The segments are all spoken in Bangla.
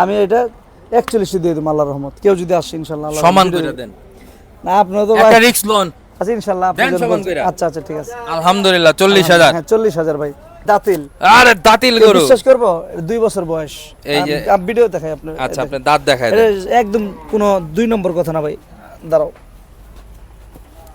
আমি এটা একচল্লিশে দিয়ে দেবো আল্লাহর রহমত। কেউ যদি আসে ইনশাল্লাহ সমান করে দেন। না আপনার তো একটা লোন আচ্ছা ইনশাল্লাহ। আচ্ছা আচ্ছা ঠিক আছে। আলহামদুলিল্লাহ চল্লিশ হাজার। হ্যাঁ চল্লিশ হাজার ভাই। দাতিল। আরে দাতিল গরু। বিশ্বাস করব? দুই বছর বয়স। এই যে- ভিডিও দেখাই আপনার আচ্ছা আপনি দাঁত দেখায় একদম কোনো দুই নম্বর কথা না ভাই। দাঁড়াও।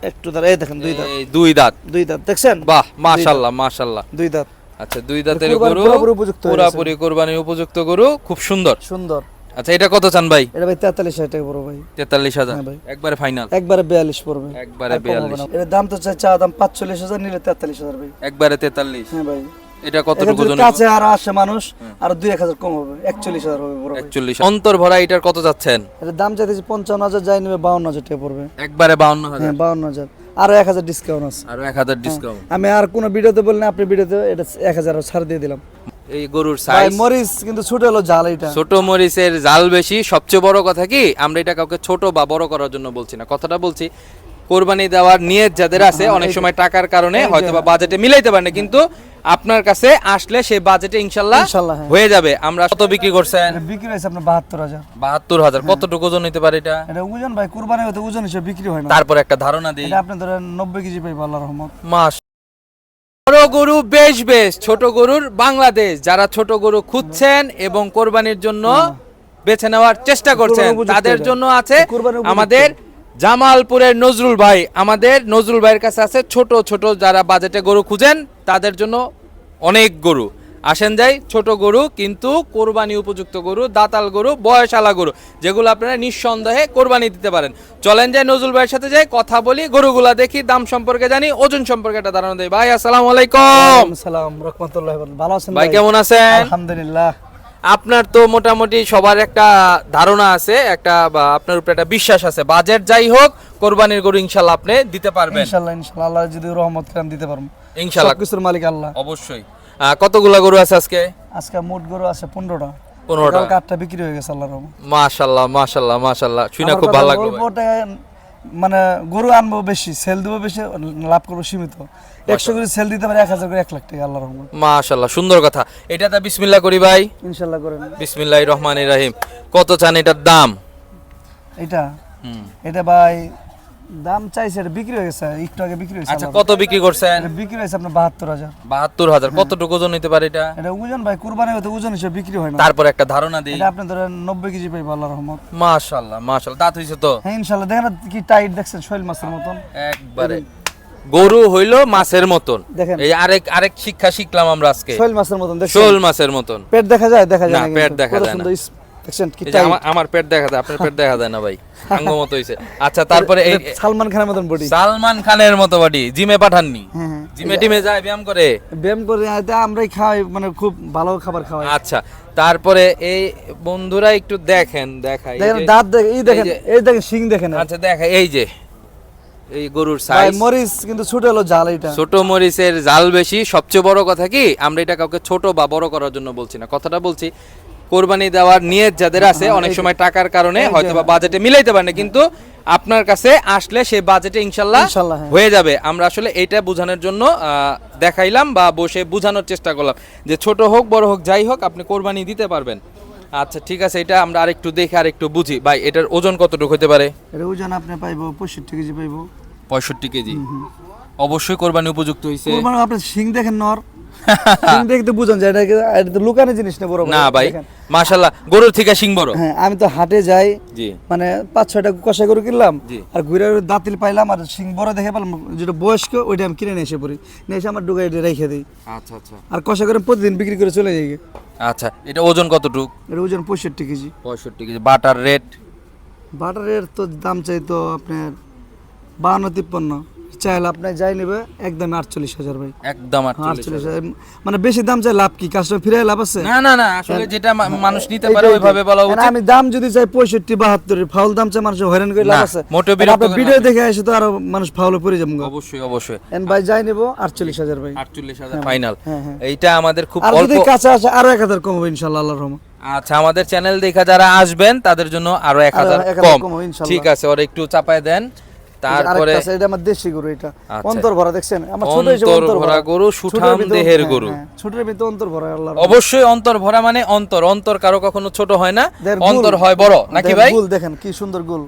একটু দাঁড়াও এই দেখেন দুই দাঁত। দুই দাঁত। দুই দাঁত দেখছেন? বাহ মাশাল্লাহ মাশাল্লাহ। দুই দাঁত। আচ্ছা দুই দাঁতের গরু উপযুক্ত হয়ে পুরাপুরি কোরবানির উপযুক্ত গরু খুব সুন্দর। সুন্দর। আচ্ছা এটা কত চান ভাই? এটা ভাই তেতাল্লিশ হাজার টাকা পড়বে ভাই। তেতাল্লিশ হাজার? হ্যাঁ ভাই। একবারে ফাইনাল একবারে বিয়াল্লিশ পড়বে। একবারে আর কম 42 না। এটার দাম তো চাই চা দাম পাঁচচল্লিশ হাজার নিলে তেতাল্লিশ হাজার ভাই। একবারে তেতাল্লিশ? হ্যাঁ ভাই। এটা এখানে কতটুকু ওজন কাছে আর আসে মানুষ আর দুই এক হাজার কম হবে একচল্লিশ হাজার হবে বড় ভাই। একচল্লিশ অন্তর ভরা এটার কত যাচ্ছেন? এটার দাম পঞ্চান্ন হাজার যাই নেবে বাউন্ন হাজার টাকা পড়বে। একবারে বাউন্ন হাজার। হ্যাঁ বাউন্ন হাজার। আরও এক হাজার ডিসকাউন্ট আছে। আরও এক হাজার ডিসকাউন্ট আমি আর কোনো ভিডিওতে বললে আপনি ভিডিওতে এটা এক হাজার ছাড় দিয়ে দিলাম। এই গরুর সাইজ মরিচ কিন্তু ছোট হলো জাল এটা। ছোট মরিচের জাল বেশি। সবচেয়ে বড় কথা কি আমরা এটা কাউকে ছোট বা বড় করার জন্য বলছি না। কথাটা বলছি কোরবানি দেওয়ার নিয়ত যাদের আছে অনেক সময় টাকার কারণে হয়তো বা বাজেটে মিলাইতে পারে না কিন্তু আপনার কাছে আসলে সেই বাজেটে ইনশাল্লাহ হ্যাঁ। হয়ে যাবে। আমরা কত বিক্রি করছেন? বিক্রি হয়েছে আপনার বাহাত্তর হাজার। বাহাত্তর হাজার। কতটুকু ওজন নিতে পারে এটা? এটা ওজন ভাই কুরবানি হতে ওজন হিসেবে বিক্রি হয় না। তারপর একটা ধারণা দিই। এটা আপনি ধরেন নব্বই কেজি পাইবো আল্লাহ রহমত। মাস বড় গরু বেশ বেশ ছোট গরুর বাংলাদেশ। যারা ছোট গরু খুঁজছেন এবং কোরবানির জন্য বেছে নেওয়ার চেষ্টা করছেন তাদের জন্য আছে আমাদের জামালপুরের নজরুল ভাই। আমাদের নজরুল ভাইয়ের কাছে আছে ছোট ছোট যারা বাজেটে গরু খুঁজেন তাদের জন্য অনেক গরু। আসেন যাই ছোট গরু কিন্তু কোরবানি উপযুক্ত গরু দাতাল গরু বয়সালা গরু যেগুলো আপনারা নিঃসন্দেহে কোরবানি দিতে পারেন। চলেন যাই নজরুল ভাইয়ের সাথে যাই কথা বলি গরুগুলা দেখি দাম সম্পর্কে জানি ওজন সম্পর্কে একটা ধারণা দেই। ভাই আসসালামু আলাইকুম। সালাম রহমতুল্লাহ ভালো আছেন ভাই? কেমন আছেন? আলহামদুলিল্লাহ। আপনার তো মোটামুটি সবার একটা ধারণা আছে একটা আপনার উপরে একটা বিশ্বাস আছে। বাজেট যাই হোক কোরবানির গরু ইনশাল্লাহ আপনি দিতে পারবেন। ইনশাল্লাহ ইনশাল্লাহ আল্লাহ যদি রহমত করেন দিতে পারব। ইনশাল্লাহ। কিছুর মালিক আল্লাহ। অবশ্যই। কতগুলা গরু আছে আজকে? আজকে মোট গরু আছে পনেরোটা। পনেরোটা। আটটা বিক্রি হয়ে গেছে আল্লাহ রহমত। মাশাল্লাহ মাশাল্লাহ মাশাল্লাহ। শুনে খুব ভালো লাগল মানে গরু আনব বেশি সেল দেবো বেশি লাভ করব সীমিত। একশো করে সেল দিতে পারে এক হাজার করে এক লাখ টাকা আল্লাহ রহমান মাশাল্লাহ সুন্দর কথা। এটা তো বিসমিল্লা করি ভাই। ইনশাল্লাহ করেন। বিসমিল্লাহ রহমান রাহিম। কত চান এটার দাম? এটা? হুম। এটা ভাই দাম চাইছে এটা বিক্রি হয়ে গেছে একটু আগে বিক্রি হয়েছে আচ্ছা কত বিক্রি করছেন? বিক্রি হয়েছে আপনার বাহাত্তর হাজার। বাহাত্তর হাজার কতটুকু ওজন নিতে পারে এটা? এটা ওজন ভাই কুরবানি হতে ওজন হিসেবে বিক্রি হয় না। তারপর একটা ধারণা দিই। এটা আপনি ধরেন নব্বই কেজি পাইবো আল্লাহ রহমত। মাশাল্লাহ মাশাল্লাহ দাঁত হয়েছে তো। হ্যাঁ ইনশাল্লাহ দেখেন কি টাইট দেখছেন শৈল মাছের মতন। একবারে। গরু হইল মাছের মতন। দেখেন। এই আরেক আরেক শিক্ষা শিখলাম আমরা আজকে। শৈল মাছের মতন শোল মাছের মতন। পেট দেখা যায় দেখা যায় না পেট দেখা যায় না। দেখছেন কি আমার- পেট দেখা যায় আপনার পেট দেখা যায় না ভাই। হইছে। আচ্ছা তারপরে এই সালমান খানের মতন বডি সালমান খানের মতো বাড়ি জিমে পাঠাননি? হ্যাঁ হ্যাঁ। জিমে টিমে যায় ব্যায়াম করে? ব্যায়াম করে আমরাই খাওয়াই মানে খুব ভালো খাবার খাওয়াই। আচ্ছা তারপরে এই বন্ধুরা একটু দেখেন দেখাই। দাঁত দেখেন এই দেখেন এই দেখেন শিং দেখেন। আচ্ছা দেখা এই যে। এই গরুর সাইজ মরিচ কিন্তু ছোট হলো জাল এটা। ছোট মরিচের জাল বেশি। সবচেয়ে বড় কথা কি আমরা এটা কাউকে ছোট বা বড় করার জন্য বলছি না। কথাটা বলছি কোরবানি দেওয়ার নিয়ত যাদের আছে অনেক সময় টাকার কারণে হয়তো বা বাজেটে মিলাইতে পারে না কিন্তু আপনার কাছে আসলে সেই বাজেটে ইনশাল্লাহ হ্যাঁ। হয়ে যাবে। আমরা আসলে এটা বোঝানোর জন্য দেখাইলাম বা বসে বোঝানোর চেষ্টা করলাম যে ছোট হোক বড় হোক যাই হোক আপনি কোরবানি দিতে পারবেন। আচ্ছা ঠিক আছে এটা আমরা আরেকটু দেখে আরেকটু বুঝি। ভাই এটার ওজন কতটুকু হতে পারে? এটা ওজন আপনি পাইবো পঁয়ষট্টি কেজি পাইবো। পঁয়ষট্টি কেজি। অবশ্যই কোরবানি উপযুক্ত হয়েছে কোরবানি আপনি শিং দেখেন নর। দেখতে বুঝেন যে এটা এটা তো লুকানো জিনিস না বড় না ভাই দেখেন। গরুর থেকে সিং বড়। হ্যাঁ আমি তো হাটে যাই মানে পাঁচ ছয়টা কষা গরু কিনলাম আর ঘুরে দাঁতিল পাইলাম আর শিং বড় দেখে পেলাম যেটা বয়স্ক ওইটা আমি কিনে নিয়ে এসে পড়ি। নিয়ে এসে আমার ডুগাই রেখে দিই। আচ্ছা আচ্ছা। আর কষা করে প্রতিদিন বিক্রি করে চলে যাই। আচ্ছা এটা ওজন কতটুক? এটা ওজন পঁয়ষট্টি কেজি। পঁয়ষট্টি কেজি। Butter rate? বাটারের তো দাম চাই তো আপনার বাহান্ন তিপ্পান্ন। চাইলে আপনি যাই নেবে একদম আটচল্লিশ হাজার ভাই। একদম আটচল্লিশ আটচল্লিশ হাজার। মানে বেশি দাম চাই লাভ কি? কাস্টমার ফিরে লাভ আছে? না না না আসলে যেটা মানুষ নিতে পারে ওইভাবে বলা মানে উচিত। আমি দাম যদি চাই পঁয়ষট্টি বাহাত্তর ফাউল দাম চাই মানুষ হয়রান করে লাভ আছে। বিরক্ত ভিডিও দেখে এসে তো আরও মানুষ ফাউলে পড়ে যাব অবশ্যই অবশ্যই। এন ভাই যাই নেব আটচল্লিশ হাজার ভাই। আটচল্লিশ হাজার ফাইনাল। হ্যাঁ, হ্যাঁ। এইটা আমাদের খুব অল্প যদি কাছে আসে আরও এক হাজার কম হবে ইনশাল্লাহ রহমত। আচ্ছা আমাদের চ্যানেল দেখা যারা আসবেন তাদের জন্য আরও এক হাজার কম। ঠিক আছে ওরা একটু চাপায় দেন। তারপরে এটা আমার দেশি গরু এটা আচ্ছা। অন্তর ভরা দেখছেন? আমার ছোট হিসেবে অন্তর ভরা গরু, সুঠাম দেহের হ্যাঁ, গরু। হ্যাঁ, ছোটের ভিতরে অন্তর ভরা আল্লাহ অবশ্যই অন্তর ভরা মানে অন্তর। অন্তর কারও কখনো ছোট হয় না। অন্তর হয় বড় নাকি ভাই? গুল দেখেন কি সুন্দর গুল।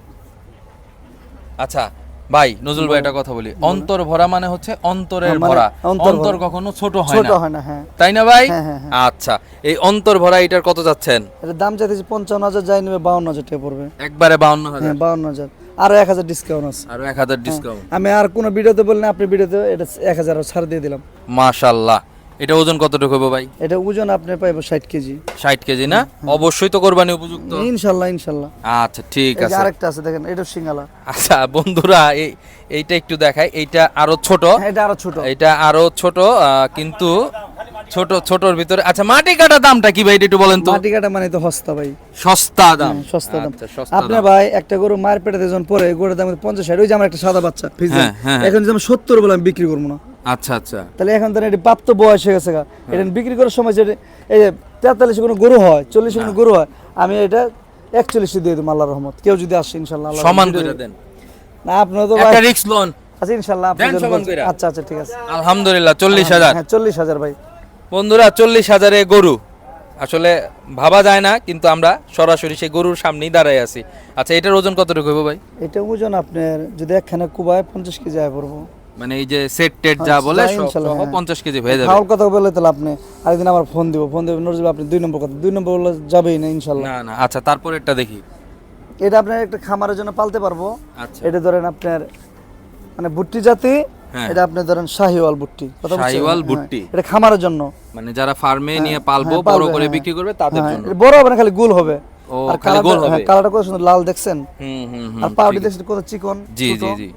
আচ্ছা ভাই নজরুল ভাই একটা কথা বলি। অন্তর ভরা মানে হচ্ছে অন্তরের হ্যাঁ, মানে ভরা। অন্তর কখনো ছোট হয় না। হয় না হ্যাঁ। তাই না ভাই। আচ্ছা এই অন্তর ভরা এটার কত যাচ্ছেন? দাম চাইতেছি পঞ্চান্ন হাজার যাই নেবে বাউন্ন হাজার টাকা পড়বে। একবারে বাউন্ন হাজার। বাউন্ন হাজার। আরও এক হাজার ডিসকাউন্ট আছে। আরও এক হাজার ডিসকাউন্ট আমি আর কোনো ভিডিওতে বললেন আপনি ভিডিওতে এটা এক হাজার ছাড় দিয়ে দিলাম। মাশাল্লাহ এটা ওজন কতটুকু হবে ভাই? এটা ওজন আপনি পাইবো ষাট কেজি। ষাট কেজি না? অবশ্যই তো কোরবানি উপযুক্ত। ইনশাল্লাহ ইনশাল্লাহ। আচ্ছা ঠিক আছে। আরেকটা আছে দেখেন এটা সিঙ্গালা। আচ্ছা বন্ধুরা এই এইটা একটু দেখাই। এইটা আরও ছোট। হ্যাঁ, এটা আরও ছোট। এটা আরও ছোট কিন্তু ছোট ছোটর ভিতরে। আচ্ছা মাটি কাটা দামটা কি ভাই একটু বলেন তো। মাটি কাটা মানে তো হস্তা ভাই। সস্তা দাম। হ্যাঁ, সস্তা দাম। আচ্ছা, আপনি ভাই একটা গরু মায়ের পেটে যখন পরে গরুর দাম পঞ্চাশ ষাট ওই যে আমার একটা সাদা বাচ্চা হ্যাঁ, হ্যাঁ, এখন যদি আমি সত্তর বলে আমি বিক্রি করব না। আচ্ছা আচ্ছা। তাহলে এখন তো এটি প্রাপ্ত বয়স হয়ে গেছে। এটা বিক্রি করার সময় যেটা এই যে তেতাল্লিশে কোনো গরু হয় চল্লিশে কোনো গরু হয় আমি এটা একচল্লিশে দিয়ে দেবো আল্লাহ রহমত। কেউ যদি আসে ইনশাল্লাহ সমান করে দেন। না আপনার তো একটা রিক্স লোন আচ্ছা ইনশাল্লাহ। আচ্ছা আচ্ছা ঠিক আছে। আলহামদুলিল্লাহ চল্লিশ হাজার। হ্যাঁ চল্লিশ হাজার ভাই। বন্ধুরা চল্লিশ হাজারে গরু। আসলে ভাবা যায় না কিন্তু আমরা সরাসরি সেই গরুর সামনেই দাঁড়ায় আছি। আচ্ছা এটার ওজন কতটুকু হবে ভাই? এটা ওজন আপনার যদি একখানে কুবায় পঞ্চাশ কেজি আয় পড়ব। মানে এই যে সেট টেট যা হ্যাঁ, বলে যা সব ইনশাল্লাহ, সহ হ্যাঁ। পঞ্চাশ কেজি হয়ে যাবে। ফাউল কথা বলে তাহলে আপনি আরেকদিন আমার ফোন দিব ফোন দেবেন নজরুল আপনি দুই নম্বর কথা দুই নম্বর বললে যাবেই না ইনশাল্লাহ। না না আচ্ছা তারপর এটা দেখি। এটা আপনার একটা খামারের জন্য পালতে পারব। আচ্ছা। এটা ধরেন আপনার মানে ভুট্টি জাতি হ্যাঁ। এটা আপনি ধরেন শাহিওয়াল বুঝছেন? শাহিওয়াল হ্যাঁ, ভুট্টি। এটা খামারের জন্য। মানে যারা ফার্মে নিয়ে পালবো হ্যাঁ, বড় করে হ্যাঁ। বিক্রি করবে তাদের হ্যাঁ, জন্য। বড় হবে না খালি গোল হবে। আর কালারটা- হবে। হ্যাঁ, কালারটা কত সুন্দর লাল দেখছেন? আর পাউডি দেখছেন কত চিকন জি জি জি।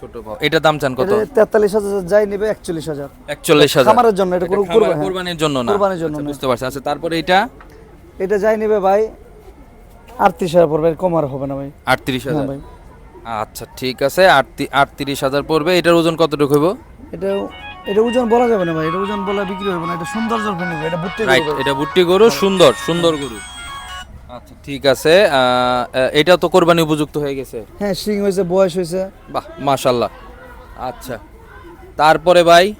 ছোট এটা দাম চান কত? এটা তেতাল্লিশ হাজার যাই নিবে একচল্লিশ হাজার। একচল্লিশ হাজার। খামারের জন্য এটা কোনো হ্যাঁ। কুরবানির জন্য না। কুরবানির জন্য আচ্ছা, বুঝতে পারছি। আচ্ছা তারপরে এটা? এটা যাই নিবে ভাই আটত্রিশ হাজার পড়বে এর কম আর হবে না ভাই। আটত্রিশ হ্যাঁ হাজার ভাই। আচ্ছা ঠিক আছে আটতি- আটত্রিশ হাজার পড়বে। এটার ওজন কতটুকু হইব? এটা এটা ওজন বলা যাবে না ভাই এটা ওজন বলা বিক্রি হবে না এটা সুন্দর নিবে এটা বুট্টি রাইট এটা বুট্টি গরু সুন্দর সুন্দর গরু। আচ্ছা ঠিক আছে এটা তো কোরবানি উপযুক্ত হয়ে গেছে। হ্যাঁ শিং হয়েছে বয়স হয়েছে। বাহ মাশাল্লাহ আচ্ছা তারপরে ভাই?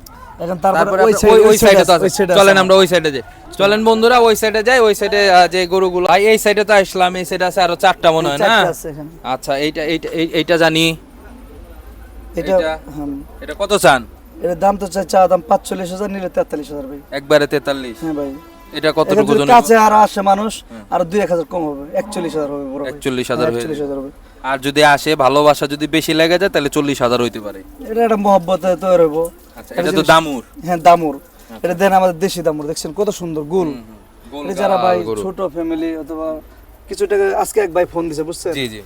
এখন তারপরে ওই সাইড ওই সাইডে তো আছে চলেন আমরা ওই সাইডে যাই। চলেন বন্ধুরা ওই সাইডে যাই ওই সাইডে যে গরুগুলো ভাই এই সাইডে তো আসলাম এই সাইডে আছে আরও চারটা মনে হয় না? আচ্ছা এইটা এইটা এইটা জানি। এটা হ্যাঁ এটা কত চান? এটার দাম তো চাই চা দাম পাঁচচল্লিশ হাজার নিলে তেতাল্লিশ হাজার ভাই। একবারে তেতাল্লিশ। হ্যাঁ ভাই। এটা যদি কাছে আর আসে মানুষ আর দুই এক হাজার কম হবে। একচল্লিশ হাজার হবে একচল্লিশ হাজার হ্যাঁ, একচল্লিশ হাজার হবে। আর যদি আসে ভালোবাসা যদি বেশি লেগে যায় তাহলে চল্লিশ হাজার হইতে পারে। এটা একটা মহব্বত তৈরি হব আচ্ছা এটা তো দামুর। হ্যাঁ দামুর। এটা দেন আমাদের দেশি দামুর দেখছেন কত সুন্দর গুল। যারা ভাই ছোট ফ্যামিলি অথবা কিছু টাকা আজকে এক ভাই ফোন দিছে বুঝছেন? জি জি।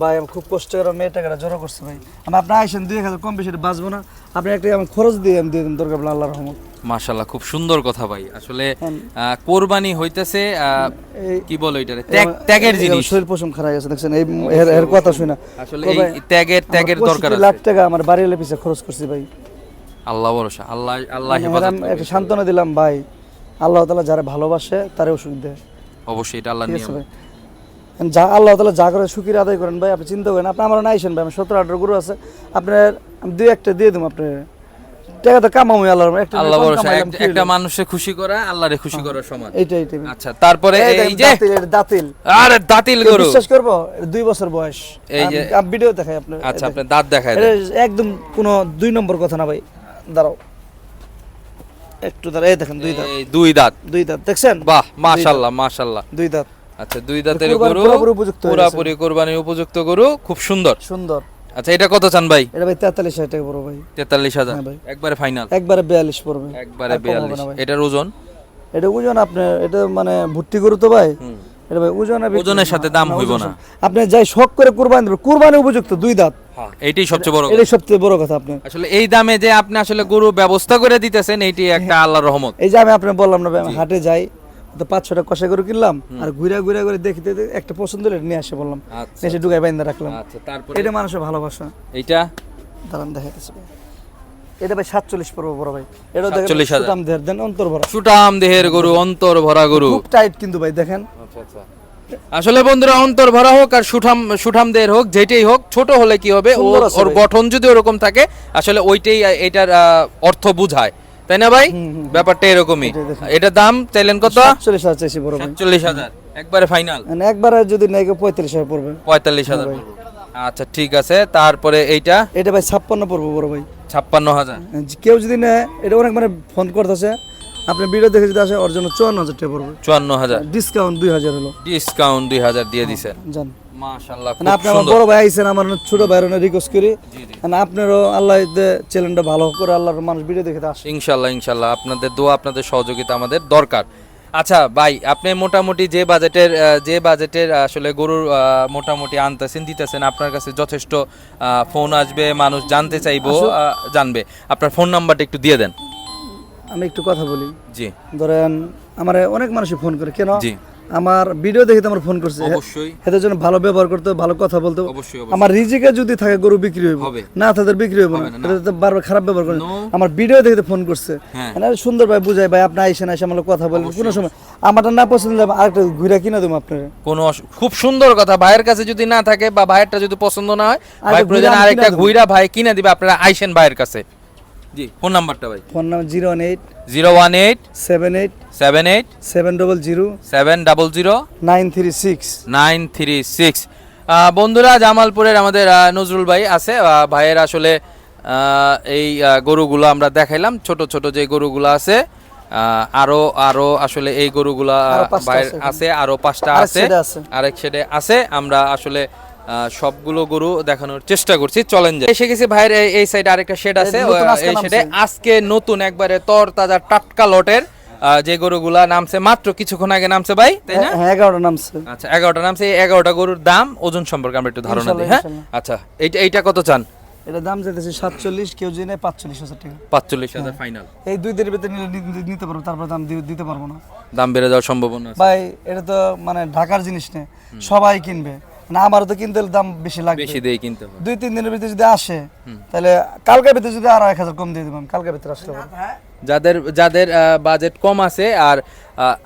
ভাই আমি খুব কষ্ট করে মেয়ে টাকাটা জড়ো করছে ভাই। আমি আপনি আইসেন দুই হাজার কম বেশি বাঁচবো না। আপনি একটা আমি খরচ দিয়ে আমি দিয়ে দিন দরকার আল্লাহ রহমত। মাশাল্লাহ খুব সুন্দর কথা ভাই। আসলে। কোরবানি হইতেছে কি বলো এটারে ত্যাগ ত্যাগের জিনিস। শরীর খারাপ গেছে দেখছেন? এই এর- কথা শুনে আসলে এই ত্যাগের ত্যাগের দরকার লাখ টাকা আমার বাড়ি এলে পিছে খরচ করছি ভাই। আল্লাহ ভরসা আল্লাহ আল্লাহ হেফাজত একটা সান্ত্বনা দিলাম ভাই। আল্লাহ তালা যারা ভালোবাসে তারে ওষুধ দেয়। অবশ্যই এটা আল্লাহ ঠিক নিয়ম আছে যা আল্লাহ তালা যা করে সুখীর আদায় করেন ভাই আপনি চিন্তা করেন আপনি আমার নাইছেন ভাই আমি সতেরো আঠারো গরু আছে। আপনার আমি দুই একটা দিয়ে দেবো আপনার। টাকা তো কামাবো আল্লাহ একটা আল্লাহ ভরসা একটা? মানুষে খুশি করা আল্লাহরে খুশি সমান। আচ্ছা তারপরে এই যে দাঁতিল, আরে দাঁতিল গরু। বিশ্বাস করব? দুই বছর বয়স। এই যে- ভিডিও দেখাই আপনার আচ্ছা আপনি দাঁত দেখায় একদম কোনো দুই নম্বর কথা না ভাই। দাঁড়াও। একটু দাঁড়াও এই দেখেন দুই দাঁত। দুই দাঁত। দুই দাঁত দেখছেন? বাহ মাশাল্লাহ মাশাল্লাহ। দুই দাঁত। আচ্ছা দুই দাঁতের গরু পুরোপুরি হয়ে কোরবানির উপযুক্ত গরু খুব সুন্দর। সুন্দর। আচ্ছা এটা কত চান ভাই? এটা ভাই তেতাল্লিশ হাজার টাকা পড়ো ভাই। তেতাল্লিশ হাজার? হ্যাঁ ভাই। একবারে ফাইনাল একবারে বিয়াল্লিশ পড়বে। একবারে আর কম হবে বিয়াল্লিশ। না ভাই। এটার ওজন? এটা ওজন আপনার এটা মানে ভর্তি গরু তো ভাই। এটা ভাই ওজন ওজনের সাথে দাম হইব না। আপনি যাই শখ করে কুরবানি দেবেন কুরবানি উপযুক্ত দুই দাঁত। হ্যাঁ এইটাই সবচেয়ে বড় এটাই সবচেয়ে বড় কথা আপনি আসলে এই দামে যে আপনি আসলে গরু ব্যবস্থা করে দিতেছেন এইটি একটা আল্লাহর রহমত। এই যে আমি আপনার বললাম না ভাই, আমি হাটে যাই তো পাঁচ ছটা কষা গরু কিনলাম আর ঘুরা ঘুরা করে দেখতে একটা পছন্দ হলে নিয়ে আসে বললাম। আচ্ছা। এসে ঢুকাই বাইন্দা রাখলাম। আচ্ছা এটা মানুষের ভালোবাসা। এইটা? দাঁড়ান দেখা গেছে ভাই। এটা ভাই সাতচল্লিশ পড়ব বড় ভাই। এটা দেখেন 47,000 সুটাম দেড় দেন অন্তর ভরা। সুটাম দেহের গরু অন্তর ভরা গরু। খুব টাইট কিন্তু ভাই দেখেন। আচ্ছা আচ্ছা। আসলে বন্ধুরা অন্তর ভরা হোক আর সুঠাম সুঠামদের হোক যেটাই হোক ছোট হলে কি হবে? ওর গঠন যদি ওরকম থাকে আসলে ওইটাই এটার অর্থ বুঝায়। তাই না ভাই? ব্যাপারটা এরকমই। এটা দাম চাইলেন কত? চল্লিশ হাজার চাইছি বড় ভাই। সাতচল্লিশ হাজার। একবারে ফাইনাল মানে একবারে যদি নেই পঁয়তাল্লিশ হাজার পড়বে। পঁয়তাল্লিশ হাজার আচ্ছা ঠিক আছে। তারপরে এইটা? এটা ভাই ছাপ্পান্ন পড়ব বড় ভাই। ছাপ্পান্ন হাজার। কেউ যদি নেয় এটা অনেক মানে ফোন করতেছে। আপনি ভিডিও দেখে যদি আসে ওর জন্য চুয়ান্ন হাজার টাকা পড়বে। চুয়ান্ন হাজার। ডিসকাউন্ট দুই হাজার হলো। ডিসকাউন্ট দুই হাজার দিয়ে দিছেন। জান। মাশাল্লাহ মানে আপনি আমার বড় ভাই আইছেন আমার ছোট ভাইয়ের রিকোয়েস্ট করি। মানে আপনারও আল্লাহ চ্যানেলটা ভালো করে আল্লাহর মানুষ ভিডিও দেখে আসে। ইনশাল্লাহ ইনশাল্লাহ আপনাদের দোয়া আপনাদের সহযোগিতা আমাদের দরকার। আচ্ছা ভাই আপনি মোটামুটি যে বাজেটের যে বাজেটের আসলে গরুর মোটামুটি আনতেছেন দিতেছেন আপনার কাছে যথেষ্ট ফোন আসবে মানুষ জানতে চাইব জানবে। আপনার ফোন নাম্বারটা একটু দিয়ে দেন। আমি একটু কথা বলি। জি। ধরেন আমার অনেক মানুষই ফোন করে কেন? জি। আমার ভিডিও দেখে আমার ফোন করছে। অবশ্যই। এদের জন্য ভালো ব্যবহার করতে ভালো কথা বলতে। অবশ্যই আমার রিজিকে যদি থাকে গরু বিক্রি হবে। না তাদের বিক্রি হবে না, বারবার খারাপ ব্যবহার করে। আমার ভিডিও দেখে ফোন করছে। হ্যাঁ। মানে সুন্দর ভাই বুঝাই ভাই আপনি আইসেন আইসে আমার কথা বলেন। কোনো সময় আমারটা না পছন্দ হলে আরেকটা ঘুরে কিনে দেবো আপনার। কোনো খুব সুন্দর কথা। ভাইয়ের কাছে যদি না থাকে বা ভাইয়েরটা যদি পছন্দ না হয় ভাই প্রয়োজন ঘুরে আরেকটা ঘুইরা ভাই কিনে দিবে আপনারা আইসেন ভাইয়ের কাছে। জি ফোন নাম্বারটা ভাই। Phone number zero one eight zero one eight seven eight seven eight seven double zero seven double zero nine three six. Nine three six. বন্ধুরা জামালপুরের আমাদের নজরুল ভাই আছে। ভাইয়ের আসলে আহ, এই গরুগুলো আমরা দেখাইলাম। ছোট ছোট যে গরুগুলো আছে আরও আরও আসলে এই গরুগুলা ভাইয়ের আছে আরও পাঁচটা আছে। আরেক সেটে আছে। আমরা আসলে সবগুলো গরু দেখানোর চেষ্টা করছি চলেন যাই। এসে গেছি ভাইয়ের এই- সাইডে আরেকটা শেড আছে আজকে এই শেডে আজকে নতুন একবারে তর তাজা টাটকা লটের যে গরুগুলা নামছে মাত্র কিছুক্ষণ আগে নামছে ভাই তাই না? হ্যাঁ এগারোটা নামছে। আচ্ছা এগারোটা নামছে এই এগারোটা গরুর দাম ওজন সম্পর্কে আমরা একটু ধারণা দিই হ্যাঁ? আচ্ছা এইটা এইটা কত চান? এটা দাম চাইতেছে সাতচল্লিশ কেউ যদি নেয় পাঁচচল্লিশ হাজার টাকা। পাঁচচল্লিশ হাজার ফাইনাল এই দুই দিনের ভিতরে নিতে পারব তারপর দাম দিতে পারব না। দাম বেড়ে যাওয়ার সম্ভাবনা ভাই এটা তো মানে ঢাকার জিনিস নেই সবাই কিনবে। না আমারও তো কিনতে দাম বেশি লাগবে। বেশি দিয়ে কিনতে হবে। দুই তিন দিনের ভিতরে যদি আসে তাহলে কালকের ভিতরে যদি আরও এক হাজার কম দিয়ে দেবেন কালকের ভিতরে আসতে পারব যাদের যাদের বাজেট কম আছে আর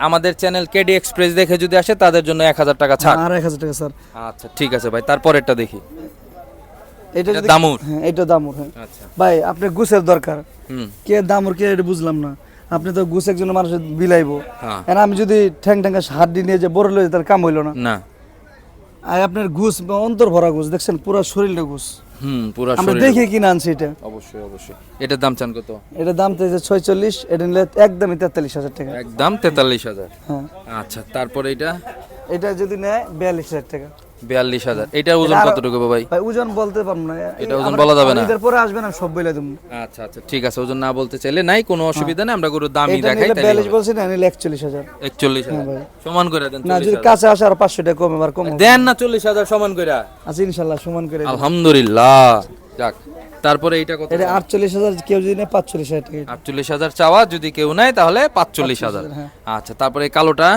আমাদের চ্যানেল কেডি এক্সপ্রেস দেখে যদি আসে তাদের জন্য এক হাজার টাকা ছাড়। আর এক হাজার টাকা স্যার। আচ্ছা ঠিক আছে ভাই তারপরেরটা দেখি। এটা দামুর? হ্যাঁ এটা দামুর হ্যাঁ। আচ্ছা। ভাই আপনি গুছের দরকার। হুম। কে দামুর কে এটা বুঝলাম না। আপনি তো গুছ একজন মানুষের বিলাইবো। হ্যাঁ। আমি যদি ঠ্যাং ঠ্যাঙ্গা হাড্ডি নিয়ে যে বড় লই তার কাম হইল না। না। আর আপনার ঘুষ অন্তর ভরা ঘুষ দেখছেন? পুরো শরীরটা ঘুষ। হুম পুরো আমরা শরীর দেখে কিনে আনছি এটা। অবশ্যই অবশ্যই। এটার দাম চান কত? এটা দাম তো ছয়চল্লিশ এটা নিলে একদমই তেতাল্লিশ হাজার টাকা। একদম তেতাল্লিশ হাজার। হ্যাঁ। আচ্ছা তারপরে এটা? এটা যদি নেয় বিয়াল্লিশ হাজার টাকা। বিয়াল্লিশ হাজার। এটার ওজন কতটুকু ভাই? ভাই ওজন বলতে পারব না। এটা ওজন বলা যাবে না? পরে আসবেন আমি সব বলে দেবো। আচ্ছা আচ্ছা ঠিক আছে ওজন না বলতে চাইলে নাই কোনো অসুবিধা নেই আমরা গরুর দামই দেখাই নিলে বিয়াল্লিশ বলছি না নিলে একচল্লিশ হাজার। একচল্লিশ হাজার। সমান করে দেন না যদি কাছে আসে আর পাঁচশো টাকা কমে আর কম দেন না চল্লিশ হাজার সমান করে আচ্ছা ইনশাল্লাহ সমান করে আলহামদুলিল্লাহ। যাক তারপরে এইটা কত এটা আটচল্লিশ হাজার কেউ যদি নেয় পাঁচচল্লিশ হাজার টাকা। এটা। আটচল্লিশ হাজার চাওয়া যদি কেউ নেয় তাহলে পাঁচচল্লিশ হাজার। হ্যাঁ। আচ্ছা তারপরে কালোটা?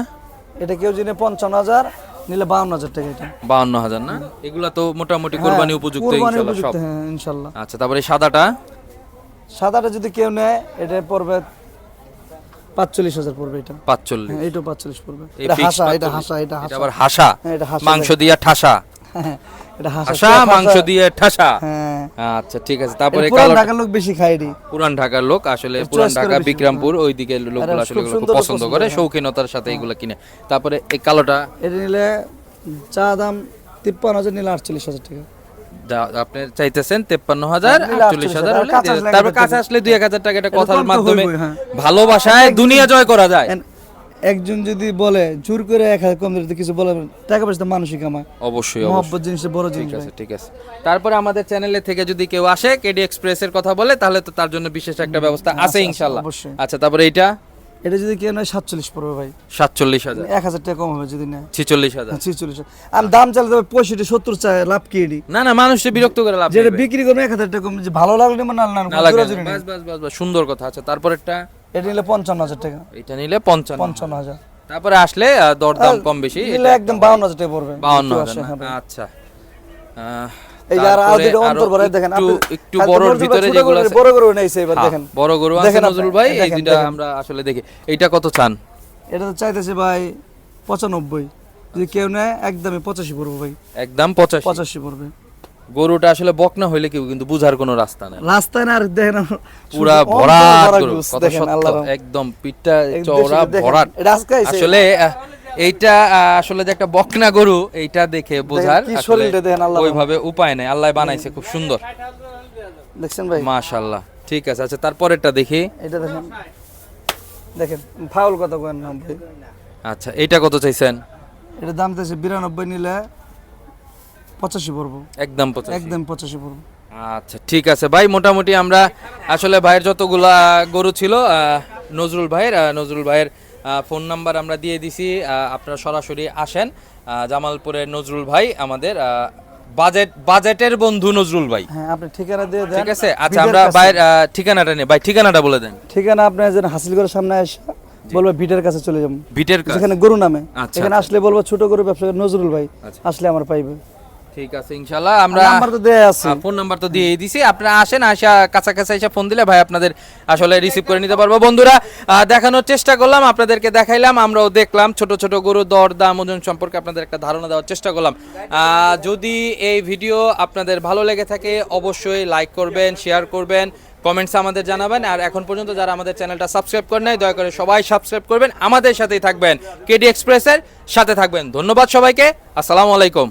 এটা কেউ জেনে পঞ্চান্ন হাজার নিলে বাউন্ন হাজার টাকা এটা। বাউন্ন হাজার না? এগুলা তো মোটামুটি কোরবানি উপযুক্ত কুরবানি ইনশাল্লাহ উপযুক্ত, হ্যাঁ ইনশাল্লাহ। আচ্ছা তারপরে সাদাটা? সাদাটা যদি কেউ নেয় এটা পড়বে পাঁচচল্লিশ হাজার পড়বে এটা। পাঁচচল্লিশ। হ্যাঁ এটাও পাঁচচল্লিশ পড়বে। এটা হাসা এটা হাসা এটা এটা হাসা। আবার হাসা হ্যাঁ, এটা হাসা। মাংস দিয়ে ঠাসা। হ্যাঁ, এটা হাসা হাসা মাংস দিয়ে ঠাসা? হ্যাঁ। আচ্ছা ঠিক আছে তারপরে পুরান ঢাকার লোক বেশি খায় এটি। পুরান ঢাকার লোক আসলে পুরান ঢাকা বেশি, বিক্রমপুর ওইদিকে লোকগুলো আসলে খুব এগুলো খুব সুন্দর পছন্দ পছন্দ করে করে। শৌখিনতার সাথে এগুলো কিনে। তারপরে এই কালোটা? এটা নিলে চা দাম তিপ্পান্ন হাজার নিলে আটচল্লিশ হাজার টাকা। আপনি চাইতেছেন তেপ্পান্ন হাজার আটচল্লিশ হাজার তারপর কাছে আসলে দুই এক হাজার টাকা এটা কথার মাধ্যমে হ্যাঁ। ভালোবাসায় দুনিয়া জয় করা যায়। একজন যদি বলে জোর করে এক হাজার কম দিলে কিছু বলে টাকা পয়সা তো মানুষই কামায়। অবশ্যই মহব্বত জিনিসটা বড় জিনিস ঠিক আছে ঠিক আছে। তারপরে আমাদের চ্যানেলে থেকে যদি কেউ আসে কেডি এক্সপ্রেসের কথা বলে তাহলে তো তার জন্য বিশেষ একটা ব্যবস্থা আছে অবশ্যই। আচ্ছা তারপরে এইটা? এটা যদি কেউ নেয় সাতচল্লিশ পড়বে ভাই। সাতচল্লিশ হাজার। এক হাজার টাকা কম হবে যদি নেয়। ছিচল্লিশ হাজার। ছিচল্লিশ আমি দাম চাইলে তবে পঁয়ষট্টি সত্তর চাই লাভ কি এটি? না না মানুষকে বিরক্ত করে লাভ যেটা বিক্রি করবে এক হাজার টাকা কম ভালো লাগলে মানে না সুন্দর কথা। আচ্ছা তারপরেরটা? এটা নিলে পঞ্চান্ন হাজার টাকা। এটা নিলে পঞ্চান্ন পঞ্চান্ন হাজার। তারপরে আসলে দরদাম কম বেশি নিলে একদম বাউন্ন হাজার টাকা পড়বে। বাউন্ন? হ্যাঁ। আচ্ছা। এই আর আর তারপরে দুটো আরও অন্তর ভরে দেখেন একটু আপনি- একটু খালি বড়র ভিতরে যেগুলো আছে বড় গরু নেইছে এবার হ্যাঁ, দেখেন। বড় গরু আছে নজরুল ভাই এই দুইটা আমরা আসলে দেখি এইটা কত চান? এটা তো চাইতেছে ভাই পঁচানব্বই। যদি কেউ নেয় একদমই পঁচাশি পড়ব ভাই। একদম পঁচাশি। পঁচাশি পড়বে। গরুটা আসলে বকনা হইলে কেউ কিন্তু বুঝার কোনো রাস্তা নেই। রাস্তায় না আর দেখেন পুরা ভরাট গরু সত্য একদম পিঠটা চওড়া ভরাট। আসলে এইটা আসলে যে একটা বকনা গরু এইটা দেখে বোঝার ওইভাবে উপায় নেই। আল্লাহ বানাইছে খুব সুন্দর। দেখছেন ভাই? মাশাআল্লাহ ঠিক আছে। আচ্ছা তারপরেরটা দেখি। এটা দেখেন দেখেন ফাউল কত করেন না ভাই। আচ্ছা এটা কত চাইছেন? এটা দাম চাইছে বিরানব্বই নিলে পঁচাশি পড়ব। একদম পঁচাশি। একদম পঁচাশি পড়ব। আচ্ছা ঠিক আছে। ভাই মোটামুটি আমরা আসলে ভাইয়ের যতগুলা গরু ছিল নজরুল ভাইয়ের নজরুল ভাইয়ের ফোন নাম্বার আমরা দিয়ে দিছি আপনারা সরাসরি আসেন। জামালপুরের নজরুল ভাই আমাদের বাজেট বাজেটের বন্ধু নজরুল ভাই। হ্যাঁ আপনি ঠিকানা দিয়ে দেন। ঠিক আছে? আচ্ছা আমরা কাছে। ভাইয়ের ঠিকানাটা নেই। ভাই ঠিকানাটা বলে দেন। ঠিকানা আপনার যেন হাসিল করে সামনে এসে বলব বিটের কাছে চলে যাব। ভিটের কাজ যেখানে গরু নামে। আচ্ছা, এখানে আসলে বলব ছোট গরু ব্যবসা নজরুল ভাই আচ্ছা। আসলে আমার পাইবে। ঠিক আছে ইনশাল্লাহ আমরা নাম্বার তো দেয়া আছে। ফোন নাম্বার তো দিয়েই দিছি। আপনারা আসেন আসা কাছাকাছি এসে ফোন দিলে ভাই আপনাদের আসলে রিসিভ করে নিতে পারব। বন্ধুরা দেখানোর চেষ্টা করলাম আপনাদেরকে দেখাইলাম আমরাও দেখলাম ছোট ছোট গরু দর দাম ওজন সম্পর্কে আপনাদের একটা ধারণা দেওয়ার চেষ্টা করলাম। যদি এই ভিডিও আপনাদের ভালো লেগে থাকে অবশ্যই লাইক করবেন শেয়ার করবেন কমেন্টস আমাদের জানাবেন। আর এখন পর্যন্ত যারা আমাদের চ্যানেলটা সাবস্ক্রাইব করেন নাই দয়া করে সবাই সাবস্ক্রাইব করবেন। আমাদের সাথেই থাকবেন। কেডি এক্সপ্রেসের সাথে থাকবেন। ধন্যবাদ সবাইকে। আসসালামু আলাইকুম।